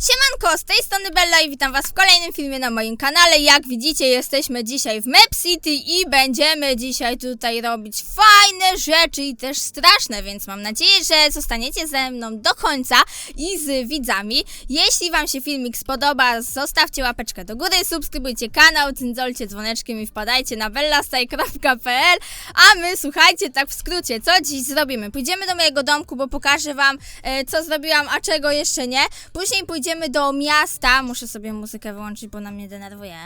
Siemanko, z tej strony Bella i witam was w kolejnym filmie na moim kanale. Jak widzicie, jesteśmy dzisiaj w Map City i będziemy dzisiaj tutaj robić fajne rzeczy i też straszne, więc mam nadzieję, że zostaniecie ze mną do końca i z widzami. Jeśli wam się filmik spodoba, zostawcie łapeczkę do góry, subskrybujcie kanał, cyndolcie dzwoneczkiem i wpadajcie na bellastaj.pl A my, słuchajcie, tak w skrócie, co dziś zrobimy? Pójdziemy do mojego domku, bo pokażę wam, e, co zrobiłam, a czego jeszcze nie. Później pójdziemy do miasta. Muszę sobie muzykę wyłączyć, bo na mnie denerwuje.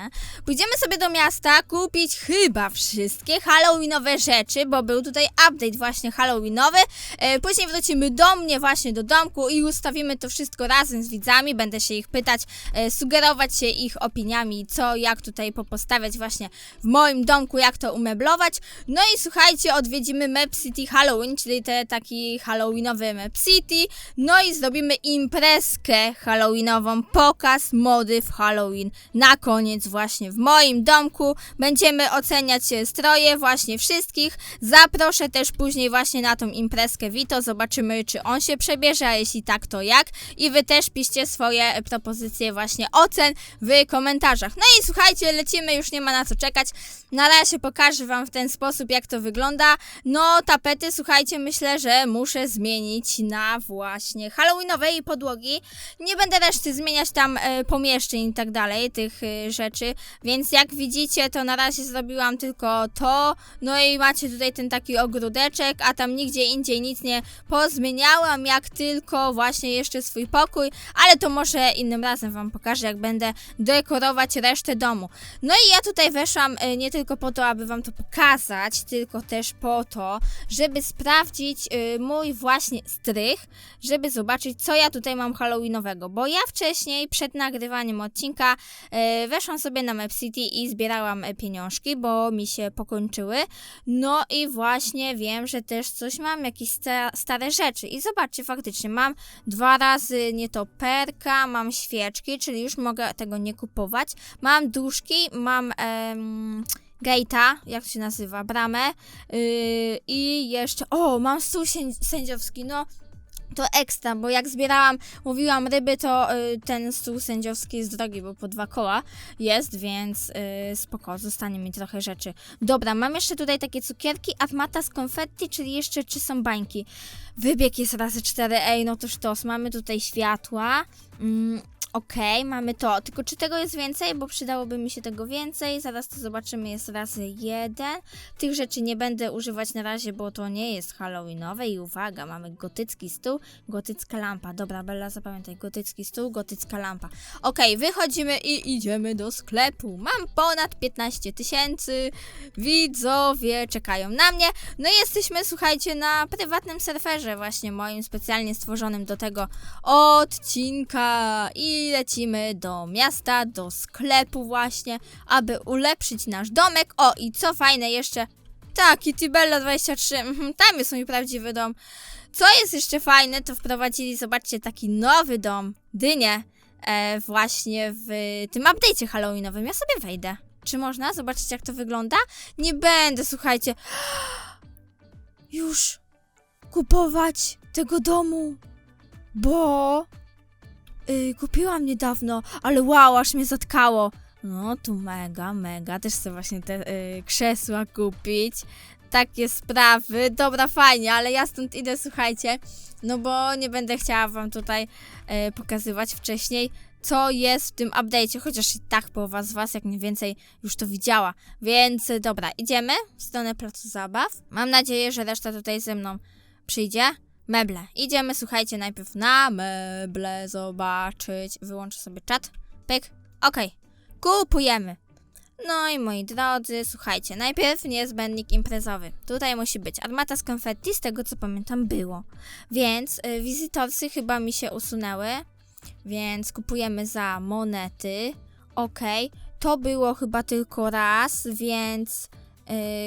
Pójdziemy sobie do miasta kupić chyba wszystkie Halloweenowe rzeczy, bo był tutaj update właśnie Halloweenowy. E, później wrócimy do mnie właśnie do domku i ustawimy to wszystko razem z widzami. Będę się ich pytać, e, sugerować się ich opiniami, co, jak tutaj popostawiać właśnie w moim domku, jak to umeblować. No i słuchajcie, odwiedzimy Map City Halloween, czyli te taki Halloweenowy Map City. No i zrobimy imprezkę Halloweenową, pokaz mody w Halloween. Na koniec właśnie w moim domku będziemy oceniać stroje właśnie wszystkich. Zaproszę też później właśnie na tą imprezkę Vito, zobaczymy czy on się przebierze, a jeśli tak to jak. I wy też piszcie swoje propozycje właśnie ocen w komentarzach. No i słuchajcie, lecimy, już nie ma na co czekać. Na razie pokażę wam w ten sposób jak to wygląda. No tapety, słuchajcie, myślę, że muszę zmienić na właśnie Halloweenowej podłogi. Nie będę reszty zmieniać tam e, pomieszczeń i tak dalej, tych e, rzeczy, więc jak widzicie, to na razie zrobiłam tylko to, no i macie tutaj ten taki ogródeczek, a tam nigdzie indziej nic nie pozmieniałam, jak tylko właśnie jeszcze swój pokój, ale to może innym razem wam pokażę, jak będę dekorować resztę domu. No i ja tutaj weszłam e, nie tylko po to, aby wam to pokazać, tylko też po to, żeby sprawdzić e, mój właśnie strych, żeby zobaczyć, co ja tutaj mam Halloweenowego, bo ja wcześniej, przed nagrywaniem odcinka, e, weszłam sobie na Map City i zbierałam e, pieniążki, bo mi się pokończyły. No i właśnie wiem, że też coś mam, jakieś sta stare rzeczy. I zobaczcie, faktycznie mam dwa razy nietoperka, mam świeczki, czyli już mogę tego nie kupować. Mam duszki, mam... Em, gate'a, jak to się nazywa, bramę yy, i jeszcze, o, mam stół sędzi- sędziowski, no to ekstra, bo jak zbierałam, mówiłam ryby, to y, ten stół sędziowski jest drogi, bo po dwa koła jest, więc y, spoko, zostanie mi trochę rzeczy. Dobra, mam jeszcze tutaj takie cukierki, armata z konfetti, czyli jeszcze czy są bańki. Wybieg jest razy cztery, ej, no to sztos. Mamy tutaj światła, mm, Okej, mamy to. Tylko czy tego jest więcej? Bo przydałoby mi się tego więcej. Zaraz to zobaczymy. Jest razy jeden. Tych rzeczy nie będę używać na razie, bo to nie jest Halloweenowe. I uwaga, mamy gotycki stół, gotycka lampa. Dobra, Bella, zapamiętaj. Gotycki stół, gotycka lampa. Okej, wychodzimy i idziemy do sklepu. Mam ponad 15 tysięcy. Widzowie czekają na mnie. No i jesteśmy, słuchajcie, na prywatnym surferze właśnie moim, specjalnie stworzonym do tego odcinka. I lecimy do miasta, do sklepu właśnie, aby ulepszyć nasz domek. O, i co fajne jeszcze... Tak, Kitibella 23, mhm, tam jest mój prawdziwy dom. Co jest jeszcze fajne, to wprowadzili, zobaczcie, taki nowy dom, dynię, e, właśnie w tym update'cie halloweenowym. Ja sobie wejdę. Czy można zobaczyć, jak to wygląda? Nie będę, słuchajcie. Już kupować tego domu, bo y, kupiłam niedawno, ale wow, aż mnie zatkało. No, tu mega, mega. Też chcę właśnie te y, krzesła kupić. Takie sprawy. Dobra, fajnie, ale ja stąd idę, słuchajcie. No bo nie będę chciała wam tutaj y, pokazywać wcześniej, co jest w tym update'cie, chociaż i tak połowa z was jak mniej więcej już to widziała. Więc y, dobra, idziemy w stronę placu zabaw. Mam nadzieję, że reszta tutaj ze mną przyjdzie. Meble. Idziemy, słuchajcie, najpierw na meble zobaczyć. Wyłączę sobie czat. Pyk. Okej. Kupujemy. No i moi drodzy, słuchajcie, najpierw niezbędnik imprezowy. Tutaj musi być armata z konfetti, z tego co pamiętam było. Więc y, wizytorsy chyba mi się usunęły, więc kupujemy za monety. Okej, to było chyba tylko raz, więc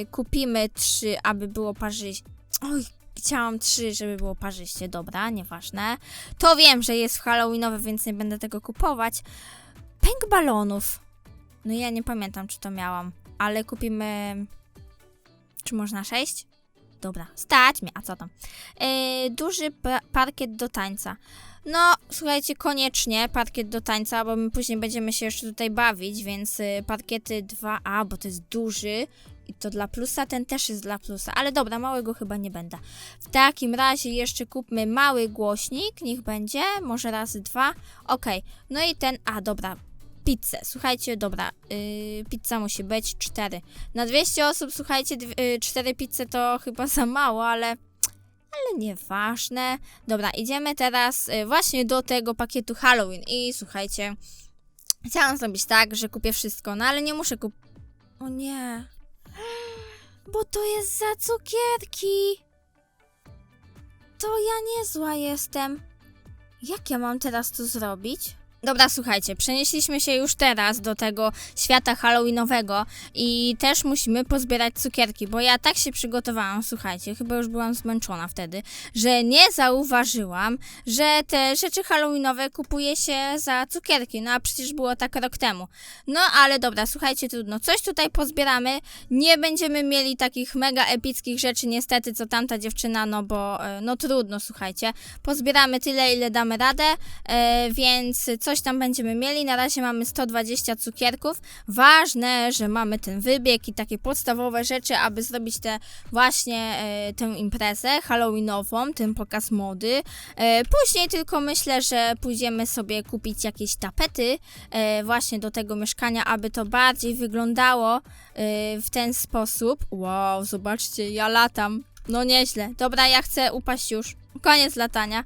y, kupimy trzy, aby było parzyście. Oj, chciałam trzy, żeby było parzyście. Dobra, nieważne. To wiem, że jest Halloweenowe, więc nie będę tego kupować. Pęk balonów. No ja nie pamiętam, czy to miałam, ale kupimy... Czy można sześć? dobra, stać mnie, a co tam? Yy, duży pa- parkiet do tańca. No, słuchajcie, koniecznie parkiet do tańca, bo my później będziemy się jeszcze tutaj bawić, więc y, parkiety 2A, bo to jest duży i to dla plusa, ten też jest dla plusa, ale dobra, małego chyba nie będę. W takim razie jeszcze kupmy mały głośnik, niech będzie, może razy dwa, okej, no i ten, a dobra, pizzę, słuchajcie, dobra, yy, pizza musi być cztery. Na 200 osób, słuchajcie, dw- y, cztery pizze to chyba za mało, ale ale nieważne. Dobra, idziemy teraz y, właśnie do tego pakietu Halloween i słuchajcie, chciałam zrobić tak, że kupię wszystko, no ale nie muszę kupić. O nie. Bo to jest za cukierki. To ja niezła jestem. Jak ja mam teraz to zrobić? Dobra, słuchajcie, przenieśliśmy się już teraz do tego świata halloweenowego i też musimy pozbierać cukierki, bo ja tak się przygotowałam, słuchajcie, chyba już byłam zmęczona wtedy, że nie zauważyłam, że te rzeczy halloweenowe kupuje się za cukierki, no a przecież było tak rok temu. No ale dobra, słuchajcie, trudno, coś tutaj pozbieramy, nie będziemy mieli takich mega epickich rzeczy niestety, co tamta dziewczyna, no bo e, no trudno, słuchajcie, pozbieramy tyle, ile damy radę, e, więc coś tam będziemy mieli. Na razie mamy 120 cukierków. Ważne, że mamy ten wybieg i takie podstawowe rzeczy, aby zrobić te właśnie e, tę imprezę halloweenową, ten pokaz mody. E, później tylko myślę, że pójdziemy sobie kupić jakieś tapety e, właśnie do tego mieszkania, aby to bardziej wyglądało e, w ten sposób. Wow, zobaczcie, ja latam. No nieźle. Dobra, ja chcę upaść już. Koniec latania.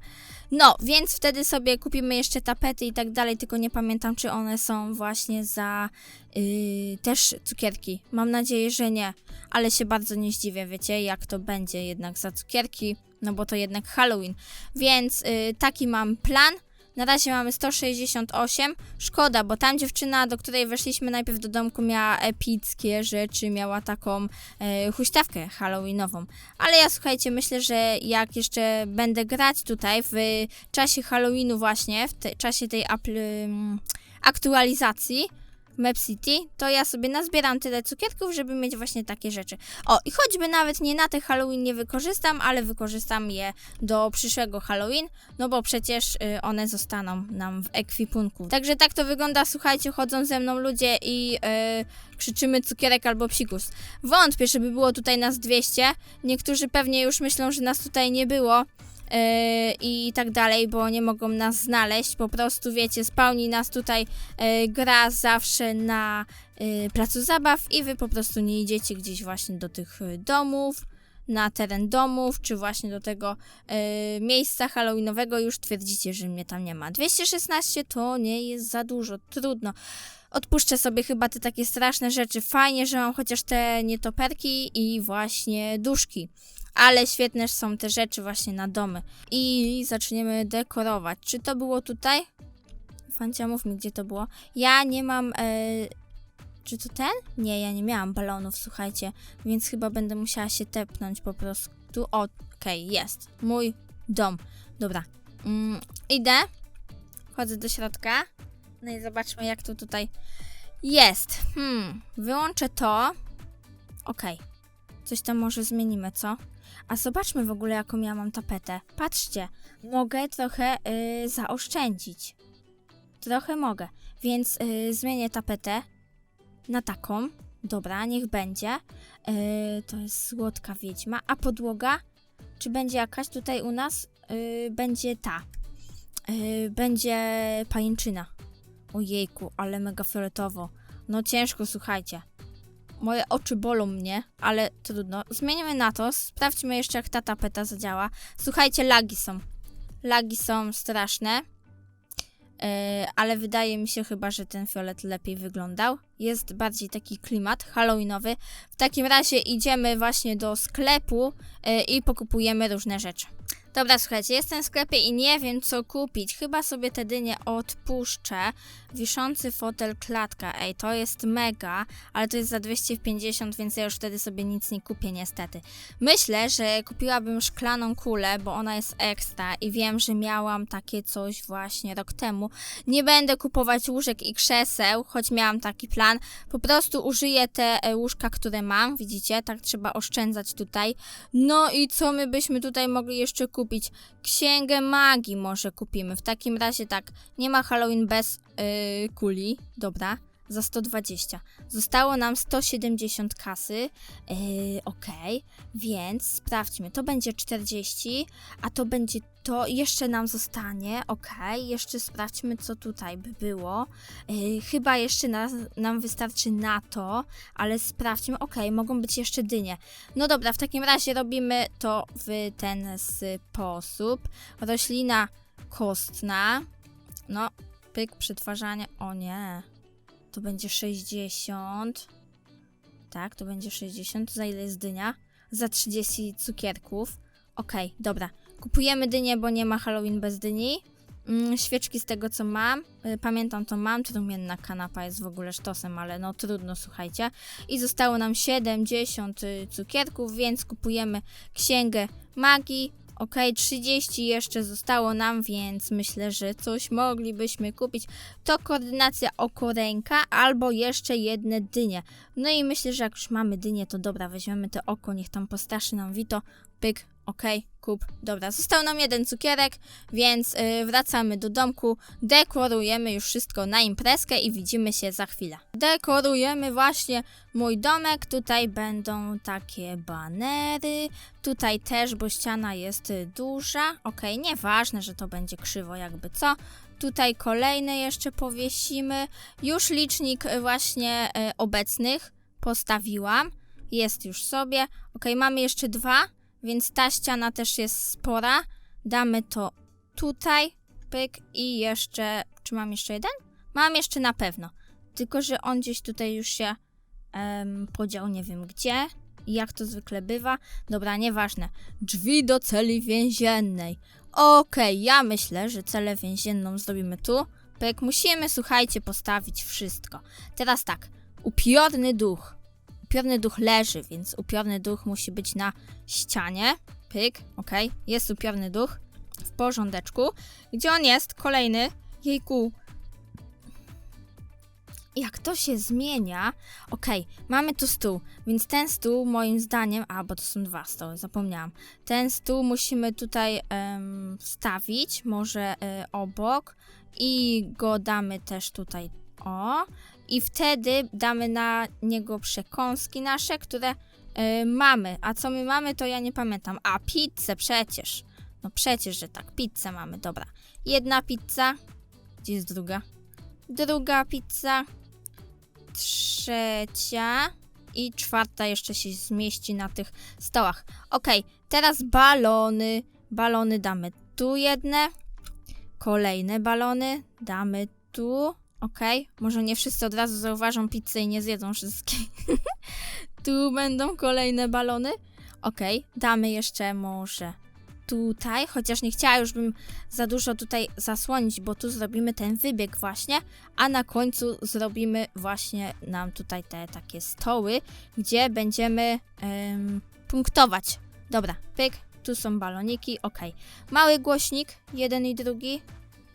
No, więc wtedy sobie kupimy jeszcze tapety i tak dalej, tylko nie pamiętam, czy one są właśnie za yy, też cukierki. Mam nadzieję, że nie, ale się bardzo nie zdziwię, wiecie, jak to będzie jednak za cukierki, no bo to jednak Halloween. Więc yy, taki mam plan. Na razie mamy 168. Szkoda, bo tam dziewczyna, do której weszliśmy najpierw do domku, miała epickie rzeczy, miała taką e, huśtawkę halloweenową. Ale ja słuchajcie, myślę, że jak jeszcze będę grać tutaj w czasie Halloweenu właśnie, w te, czasie tej apl- mm, aktualizacji Map City, to ja sobie nazbieram tyle cukierków, żeby mieć właśnie takie rzeczy. O, i choćby nawet nie na te Halloween nie wykorzystam, ale wykorzystam je do przyszłego Halloween, no bo przecież y, one zostaną nam w ekwipunku. Także tak to wygląda, słuchajcie, chodzą ze mną ludzie i y, krzyczymy cukierek albo psikus. Wątpię, żeby było tutaj nas 200. Niektórzy pewnie już myślą, że nas tutaj nie było. Yy, I tak dalej, bo nie mogą nas znaleźć. Po prostu wiecie, spełni nas tutaj yy, gra zawsze na yy, placu zabaw i wy po prostu nie idziecie gdzieś właśnie do tych domów, na teren domów, czy właśnie do tego yy, miejsca halloweenowego. Już twierdzicie, że mnie tam nie ma. 216 to nie jest za dużo, trudno. Odpuszczę sobie chyba te takie straszne rzeczy. Fajnie, że mam chociaż te nietoperki i właśnie duszki. Ale świetne są te rzeczy właśnie na domy. I zaczniemy dekorować. Czy to było tutaj? Fancia, mów mi, gdzie to było. Ja nie mam... E... Czy to ten? Nie, ja nie miałam balonów, słuchajcie. Więc chyba będę musiała się tepnąć po prostu. Okej, jest. Mój dom. Dobra. Mm, idę. Wchodzę do środka. No i zobaczmy, jak to tutaj jest. Hmm, wyłączę to. Okej. Coś tam może zmienimy, co? A zobaczmy w ogóle, jaką ja mam tapetę. Patrzcie, mogę trochę y, zaoszczędzić. Trochę mogę. Więc y, zmienię tapetę na taką. Dobra, niech będzie. Y, to jest słodka wiedźma. A podłoga? Czy będzie jakaś tutaj u nas? Będzie ta. Y, będzie pajęczyna. Ojejku, ale mega fioletowo. No ciężko, słuchajcie. Moje oczy bolą mnie, ale trudno. Zmienimy na to. Sprawdźmy jeszcze, jak ta tapeta zadziała. Słuchajcie, lagi są. Lagi są straszne. Yy, ale wydaje mi się chyba, że ten fiolet lepiej wyglądał. Jest bardziej taki klimat halloweenowy. W takim razie idziemy właśnie do sklepu yy, i pokupujemy różne rzeczy. Dobra, słuchajcie, jestem w sklepie i nie wiem co kupić. Chyba sobie te dynie odpuszczę. Wiszący fotel klatka. Ej, to jest mega, ale to jest za 250, więc ja już wtedy sobie nic nie kupię niestety. Myślę, że kupiłabym szklaną kulę, bo ona jest ekstra i wiem, że miałam takie coś właśnie rok temu. Nie będę kupować łóżek i krzeseł, choć miałam taki plan. Po prostu użyję te e, łóżka, które mam, widzicie? Tak trzeba oszczędzać tutaj. No i co my byśmy tutaj mogli jeszcze kupić? Księgę magii może kupimy. W takim razie tak, nie ma Halloween bez yy, kuli. Dobra, za 120. Zostało nam 170 kasy. Yy, Okej, więc sprawdźmy. To będzie 40, a to będzie to. Jeszcze nam zostanie. Okej, jeszcze sprawdźmy, co tutaj by było. Yy, chyba jeszcze nas, nam wystarczy na to, ale sprawdźmy. Okej, mogą być jeszcze dynie. No dobra, w takim razie robimy to w ten sposób. Roślina kostna. No, pyk, przetwarzanie. O nie. To będzie 60. Tak, to będzie 60. Za ile jest dynia? Za 30 cukierków. Okej, dobra. Kupujemy dynię, bo nie ma Halloween bez dyni. Mm, świeczki z tego, co mam. Y, Pamiętam, to mam. Trumienna kanapa jest w ogóle sztosem, ale no trudno, słuchajcie. I zostało nam 70 y, cukierków, więc kupujemy księgę magii. Ok, 30 jeszcze zostało nam, więc myślę, że coś moglibyśmy kupić. To koordynacja oko ręka albo jeszcze jedne dynie. No i myślę, że jak już mamy dynię, to dobra, weźmiemy to oko, niech tam postraszy nam Vito. Pyk, ok, kup. Dobra, został nam jeden cukierek, więc yy, wracamy do domku, dekorujemy już wszystko na imprezkę i widzimy się za chwilę. Dekorujemy właśnie mój domek, tutaj będą takie banery, tutaj też, bo ściana jest y, duża, ok, nieważne, że to będzie krzywo jakby co. Tutaj kolejne jeszcze powiesimy. Już licznik y, właśnie y, obecnych postawiłam. Jest już sobie. Ok, mamy jeszcze dwa, więc ta ściana też jest spora. Damy to tutaj, pyk i jeszcze... Czy mam jeszcze jeden? Mam jeszcze na pewno. Tylko, że on gdzieś tutaj już się em, podział, nie wiem gdzie. Jak to zwykle bywa. Dobra, nieważne. Drzwi do celi więziennej. Okej, ja myślę, że celę więzienną zrobimy tu. Pyk, musimy, słuchajcie, postawić wszystko. Teraz tak, upiorny duch. Upiorny duch leży, więc upiorny duch musi być na ścianie. Pyk, okej, jest upiorny duch. W porządeczku. Gdzie on jest? Kolejny. Jejku. Jak to się zmienia? Okej, mamy tu stół, więc ten stół moim zdaniem, a bo to są dwa stoły, zapomniałam. Ten stół musimy tutaj em, wstawić, może e, obok i go damy też tutaj, o. I wtedy damy na niego przekąski nasze, które e, mamy. A co my mamy, to ja nie pamiętam. A, pizzę przecież. No przecież, że tak, pizzę mamy, dobra. Jedna pizza. Gdzie jest druga? Druga pizza. Trzecia. I czwarta jeszcze się zmieści na tych stołach. Okej, teraz balony. Balony damy tu jedne. Kolejne balony damy tu. Okej, może nie wszyscy od razu zauważą pizzę i nie zjedzą wszystkie. tu będą kolejne balony. Okej, damy jeszcze może tutaj, chociaż nie chciała już bym za dużo tutaj zasłonić, bo tu zrobimy ten wybieg właśnie, a na końcu zrobimy właśnie nam tutaj te takie stoły, gdzie będziemy em, punktować. Dobra, pyk, tu są baloniki, ok. Mały głośnik, jeden i drugi.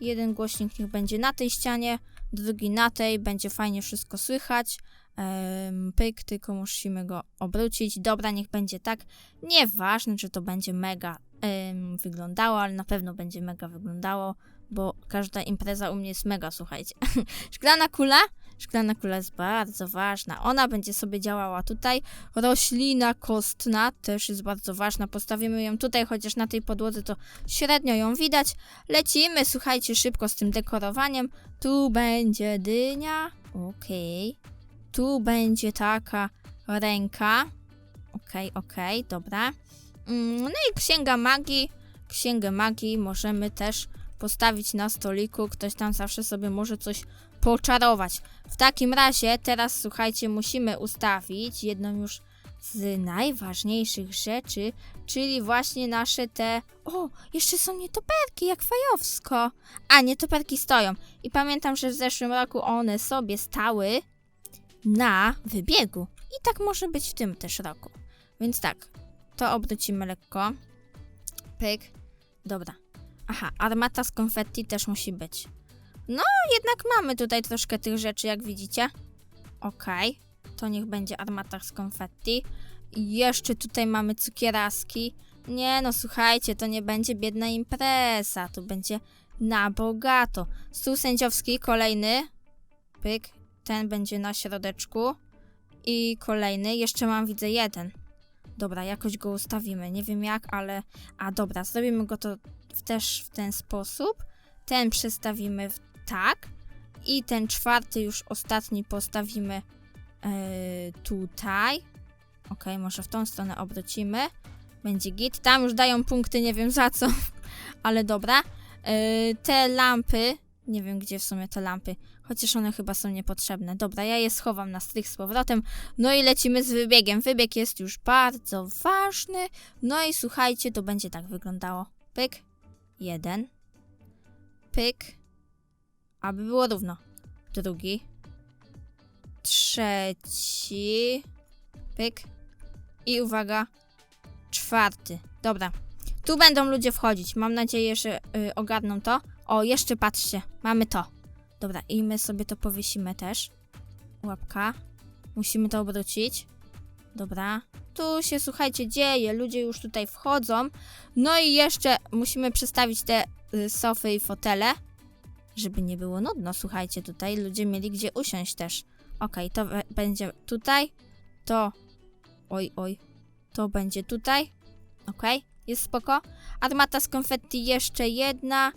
Jeden głośnik niech będzie na tej ścianie, drugi na tej, będzie fajnie wszystko słychać. Em, pyk, tylko musimy go obrócić. Dobra, niech będzie tak. Nieważne, czy to będzie mega em, wyglądało, ale na pewno będzie mega wyglądało, bo każda impreza u mnie jest mega, słuchajcie. Szklana kula? Szklana kula jest bardzo ważna. Ona będzie sobie działała tutaj. Roślina kostna też jest bardzo ważna. Postawimy ją tutaj, chociaż na tej podłodze to średnio ją widać. Lecimy, słuchajcie, szybko z tym dekorowaniem. Tu będzie dynia. Okej. Tu będzie taka ręka. Okej, okej, dobra. Mm, No i księga magii. Księgę magii możemy też postawić na stoliku. Ktoś tam zawsze sobie może coś poczarować. W takim razie teraz słuchajcie, musimy ustawić jedną już z najważniejszych rzeczy, czyli właśnie nasze te... O, jeszcze są nietoperki, jak fajowsko. A, nietoperki stoją. I pamiętam, że w zeszłym roku one sobie stały na wybiegu. I tak może być w tym też roku. Więc tak, to obrócimy lekko. Pyk. Dobra. Aha, armata z konfetti też musi być. No, jednak mamy tutaj troszkę tych rzeczy, jak widzicie. Okej, to niech będzie armata z konfetti. Jeszcze tutaj mamy cukieraski. Nie no, słuchajcie, to nie będzie biedna impreza, to będzie na bogato. Stół sędziowski, kolejny. Pyk, ten będzie na środeczku. I kolejny, jeszcze mam, widzę, jeden. Dobra, jakoś go ustawimy, nie wiem jak, ale... A dobra, zrobimy go to też w ten sposób. Ten przestawimy w tak. I ten czwarty, już ostatni, postawimy e, tutaj. Ok, może w tą stronę obrócimy. Będzie git. Tam już dają punkty, nie wiem za co, ale dobra. E, te lampy, nie wiem gdzie w sumie te lampy, chociaż one chyba są niepotrzebne. Dobra, ja je schowam na strych z powrotem. No i lecimy z wybiegiem. Wybieg jest już bardzo ważny. No i słuchajcie, to będzie tak wyglądało. Pyk, jeden, pyk, aby było równo. Drugi, trzeci, pyk i uwaga, czwarty. Dobra, tu będą ludzie wchodzić. Mam nadzieję, że y, ogarną to. O, jeszcze patrzcie, mamy to. Dobra, i my sobie to powiesimy też. Łapka. Musimy to obrócić. Dobra. Tu się, słuchajcie, dzieje. Ludzie już tutaj wchodzą. No i jeszcze musimy przestawić te y, sofy i fotele, żeby nie było nudno. Słuchajcie, tutaj ludzie mieli gdzie usiąść też. Okej, to be- będzie tutaj. To. Oj, oj. To będzie tutaj. Okej, jest spoko. Armata z konfetti jeszcze jedna.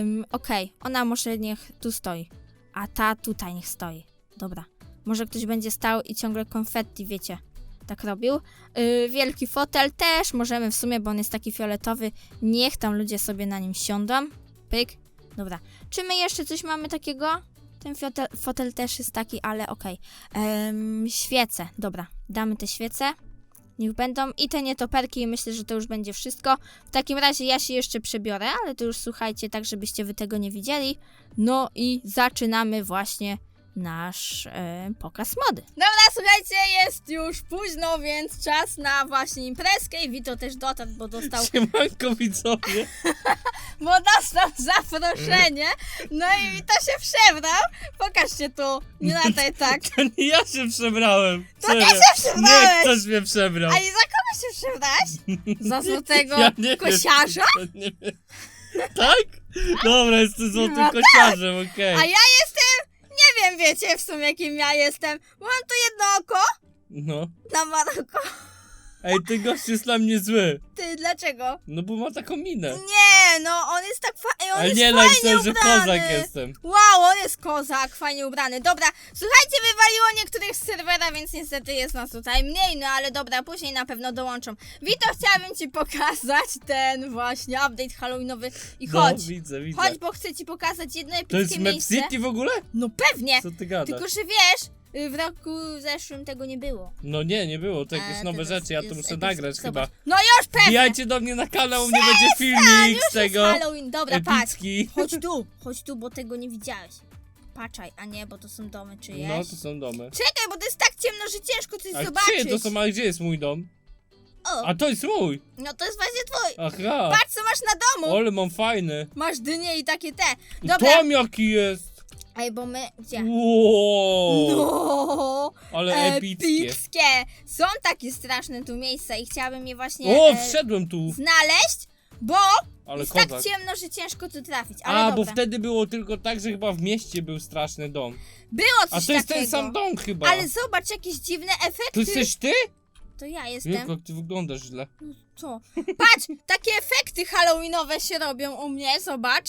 Ym, Okej, ona może niech tu stoi. A ta tutaj niech stoi. Dobra. Może ktoś będzie stał i ciągle konfetti, wiecie. Tak robił. Yy, wielki fotel też możemy w sumie, bo on jest taki fioletowy. Niech tam ludzie sobie na nim siądą. Pyk. Dobra. Czy my jeszcze coś mamy takiego? Ten fotel, fotel też jest taki, ale okej. Em, świece. Dobra. Damy te świece. Niech będą. I te nietoperki. i Myślę, że to już będzie wszystko. W takim razie ja się jeszcze przebiorę, ale to już słuchajcie, tak żebyście wy tego nie widzieli. No i zaczynamy właśnie nasz e, pokaz mody. Dobra, słuchajcie, jest już późno, więc czas na właśnie imprezkę i Wito też dotarł, bo dostał, Siemanko widzowie. bo dostał zaproszenie. No i Wito się przebrał. Pokażcie tu, nie lataj tak. To nie ja się przebrałem. To ty Serio. się przebrałeś! Nie, ktoś mnie przebrał. A i za kogo się przebrałeś? Za złotego Ja nie wiem. kosiarza? Ja nie wiem. Tak? Dobra, jestem złotym No tak. kosiarzem, okej. A ja wiem, wiecie w sumie kim ja jestem. Mam tu jedno oko No. na Maroko. Ej, ten gość jest dla mnie zły. Ty, dlaczego? No bo ma taką minę. Nie, no on jest tak fajny, on Ale jest nie, fajnie napisałem, że ubrany. kozak jestem. Wow, on jest kozak, fajnie ubrany. Dobra, słuchajcie, wywaliło niektórych z serwera, więc niestety jest nas tutaj mniej, no ale dobra, później na pewno dołączą. Wito, chciałabym ci pokazać ten właśnie update halloweenowy i No, chodź. widzę, widzę. Chodź, bo chcę ci pokazać jedno To jest epickie Map miejsce. City w ogóle? No pewnie, Co ty gadasz? tylko że wiesz, w roku zeszłym tego nie było. No nie, nie było. To A, jakieś nowe teraz rzeczy, ja to jest muszę epickie. nagrać Zobacz. chyba. No już pewnie. Wbijajcie do mnie na kanał, u mnie będzie filmik Już z tego. jest Halloween, dobra, patrz. Epicki. Chodź tu, chodź tu, bo tego nie widziałeś. Patrzaj, a nie, bo to są domy czyjeś. No, to są domy. Czekaj, bo to jest tak ciemno, że ciężko coś A zobaczyć. gdzie to są, a gdzie jest mój dom? O, A to jest mój! no to jest właśnie twój. Aha! Patrz, co masz na domu. Ale mam fajny. Masz dynie i takie te. Dobra. Tom jaki jest! Ej, bo my, gdzie? Wow! No, Ale epickie. epickie. Są takie straszne tu miejsca i chciałabym je właśnie O, e, wszedłem tu! znaleźć, bo Ale jest kozak. tak ciemno, że ciężko tu trafić. Ale A, dobra. bo wtedy było tylko tak, że chyba w mieście był straszny dom. Było A coś to jest takiego. ten sam dom chyba. Ale zobacz, jakieś dziwne To efekty. jesteś ty? To ja jestem. Jejku, jak ty wyglądasz źle. Co? Patrz, takie efekty halloweenowe się robią u mnie, zobacz.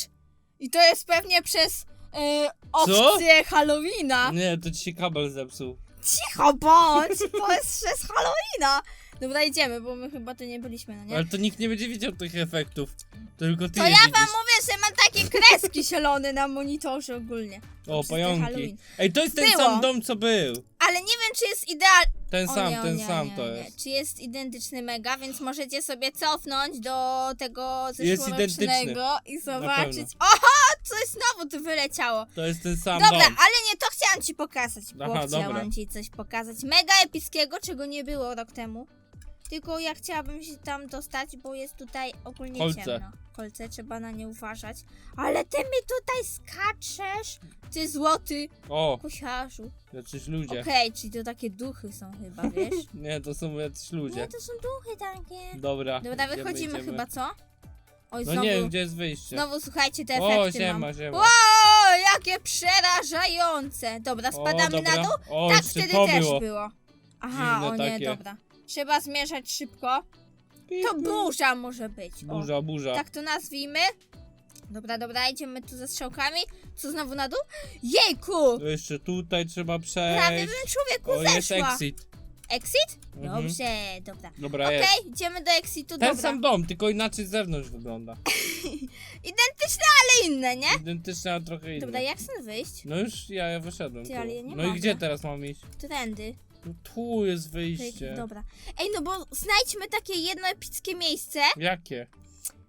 I to jest pewnie przez e, opcję Halloweena. Nie, to ci się kabel zepsuł. Cicho bądź, to jest przez Halloweena. Dobra, idziemy, bo my chyba tu nie byliśmy, no nie? Ale to nikt nie będzie widział tych efektów. Tylko ty To je ja wam widzisz. mówię, że mam takie kreski zielone na monitorze ogólnie. O, przez pająki. Halloween. Ej, to jest ten Było. sam dom, co był. Ale nie wiem, czy jest idealny. Ten sam, nie, ten nie, sam nie, to nie. jest. Czy jest identyczny mega, więc możecie sobie cofnąć do tego Jest zeszłorocznego i zobaczyć. Oho, coś znowu tu wyleciało. To jest ten sam Dobra, dom. ale nie to chciałam ci pokazać, bo Aha, chciałam dobra. ci coś pokazać. Mega epickiego, czego nie było rok temu. Tylko ja chciałabym się tam dostać, bo jest tutaj ogólnie Kolce. ciemno. Kolce, trzeba na nie uważać. Ale ty mi tutaj skaczesz, ty złoty O, kusiarzu. jacyś ludzie. Okej, czyli to takie duchy są chyba, wiesz? Nie, to są jacyś Nie, ludzie. to są duchy takie. Dobra. Dobra, idziemy, wychodzimy idziemy. chyba, co? Oj, No znowu, nie, gdzie jest wyjście? znowu słuchajcie, te o, efekty siema, mam. siema. Wow, jakie przerażające. Dobra, spadamy o, na dół? O, tak, jeszcze wtedy to też było. było. Aha, Dziwne o nie, takie. dobra. Trzeba zmierzać szybko. To burza może być. O, Burza, burza. tak to nazwijmy. Dobra, dobra, idziemy tu ze strzałkami. Co znowu na dół? Jejku! To jeszcze tutaj trzeba Prawie przejść. bym człowieku O, jest zeszła. exit. Exit? Mhm. Dobrze, dobra. Dobra, Okej, jest. idziemy do exitu, Ten dobra. sam dom, tylko inaczej z zewnątrz wygląda. Identyczne, ale inne, nie? Identyczny, a trochę inny. Dobra, jak stąd wyjść? No już ja, ja wyszedłem. Ty, tu. ale ja nie no i mogę. gdzie teraz mam iść? Tędy. No tu jest wyjście. Dobra. Ej, no bo znajdźmy takie jedno epickie miejsce. Jakie?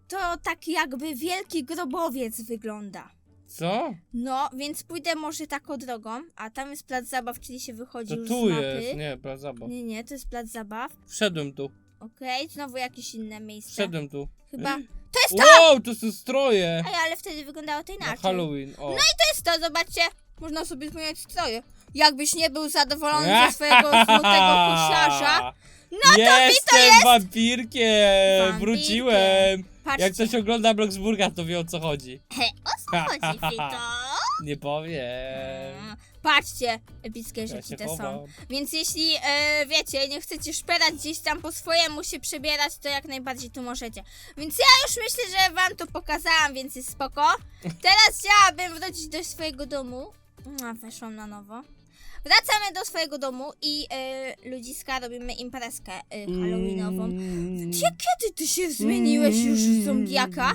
To tak jakby wielki grobowiec wygląda. Co? No, więc pójdę może taką drogą, a tam jest plac zabaw, czyli się wychodzi To już tu z mapy. jest. Nie, plac zabaw. nie, nie, to jest plac zabaw. Wszedłem tu. Okej, znowu jakieś inne miejsce. Wszedłem tu. Chyba. To jest to! Wow, to są stroje! Ej, ale wtedy wyglądało to Na inaczej. Halloween. O. No To jest to, zobaczcie. Można sobie zmieniać stroje. Jakbyś nie był zadowolony ze swojego złotego kusiarza. No to Jestem wampirkiem! Wampirkiem. Wróciłem! Patrzcie. Jak ktoś ogląda Bloxburga, to wie o co chodzi. He, o co chodzi, Fito? Nie powiem. Mm, Patrzcie, epickie Ja rzeczy się te są. chowam. Więc jeśli e, wiecie, nie chcecie szperać gdzieś tam po swojemu się przebierać, to jak najbardziej tu możecie. Więc ja już myślę, że wam to pokazałam, więc jest spoko. Teraz chciałabym wrócić do swojego domu. A, weszłam na nowo. Wracamy do swojego domu i e, ludziska robimy imprezkę e, halloweenową. Mm. Gdzie, kiedy ty się zmieniłeś już w zombiaka?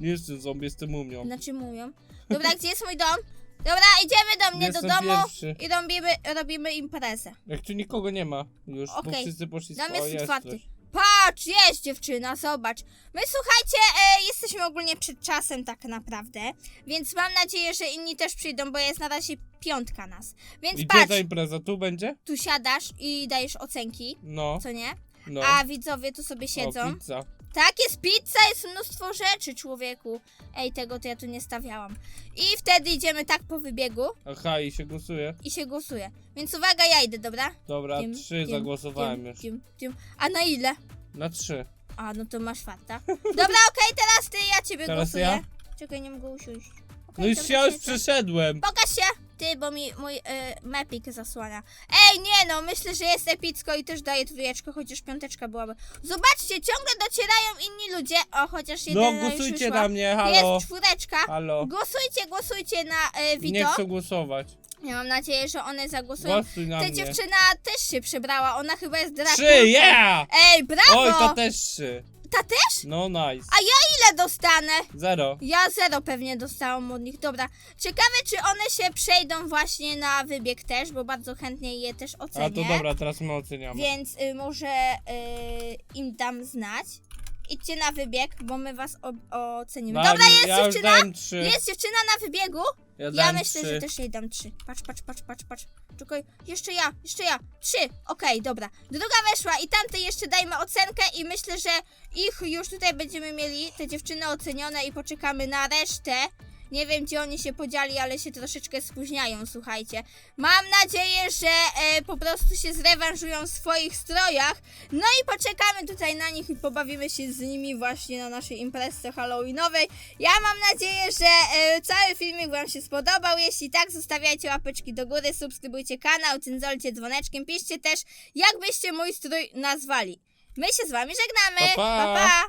Nie jestem zombie, jestem mumią. Znaczy mówią. Dobra, gdzie jest mój dom? Dobra, idziemy do mnie do Jestem domu pierwszy. i robimy, robimy imprezę. Jak tu nikogo nie ma już, bo Okej. wszyscy poszli Dom jest otwarty. Patrz, jest dziewczyna, zobacz. My słuchajcie, e, jesteśmy ogólnie przed czasem tak naprawdę, więc mam nadzieję, że inni też przyjdą, bo jest na razie piątka nas. Więc I gdzie patrz, ta impreza? Tu będzie? tu siadasz i dajesz ocenki, No, co nie? no. A widzowie tu sobie o, siedzą. pizza. Tak, jest pizza, jest mnóstwo rzeczy, człowieku. Ej, tego to ja tu nie stawiałam. I wtedy idziemy tak po wybiegu Aha, i się głosuje. i się głosuje. Więc uwaga, ja idę, dobra? Dobra, trzy zagłosowałem tim, już. A na ile? Na trzy. A, no to masz farta. Dobra, okej, teraz ty, ja ciebie Teraz głosuję. ja? Czekaj, nie mogę usiąść. Okej, No już dobra, ja już siedzę. przeszedłem. Pokaż się! Ty, bo mi mój y, mapik zasłania. Ej, nie no, myślę, że jest epicko i też daję trójeczkę, chociaż piąteczka byłaby. Zobaczcie, ciągle docierają inni ludzie. O, chociaż jeden No, już głosujcie wyszła. na mnie, halo. Jest czwóreczka. Halo. Głosujcie, głosujcie na y, Nie Vito. chcę głosować. Ja mam nadzieję, że one zagłosują. Głosuj na Ta mnie. dziewczyna też się przebrała, ona chyba jest drakulką. Trzy, yeah! Ej, brawo! Oj, to też trzy. Ta też? No nice. A ja ile dostanę? Zero. Ja zero pewnie dostałam od nich. Dobra, ciekawe czy one się przejdą właśnie na wybieg też, bo bardzo chętnie je też ocenię. A to dobra, teraz my oceniamy. Więc y, może y, im dam znać. Idźcie na wybieg, bo my was ocenimy. Dobra, jest ja już dziewczyna! dałem trzy. Jest dziewczyna na wybiegu. Ja, dałem myślę, trzy. że też jej dam trzy. Patrz, patrz, patrz, patrz, patrz. Czekaj, jeszcze ja, jeszcze ja. Trzy. Okej, dobra. Druga weszła i tamtej jeszcze dajmy ocenkę i myślę, że ich już tutaj będziemy mieli, te dziewczyny ocenione i poczekamy na resztę. Nie wiem, gdzie oni się podzieli, ale się troszeczkę spóźniają, słuchajcie. Mam nadzieję, że e, po prostu się zrewanżują w swoich strojach. No i poczekamy tutaj na nich i pobawimy się z nimi właśnie na naszej imprezce halloweenowej. Ja mam nadzieję, że e, cały filmik Wam się spodobał. Jeśli tak, zostawiajcie łapeczki do góry, subskrybujcie kanał, cyndolcie dzwoneczkiem, piszcie też, jak byście mój strój nazwali. My się z Wami żegnamy. Pa, pa. pa, pa.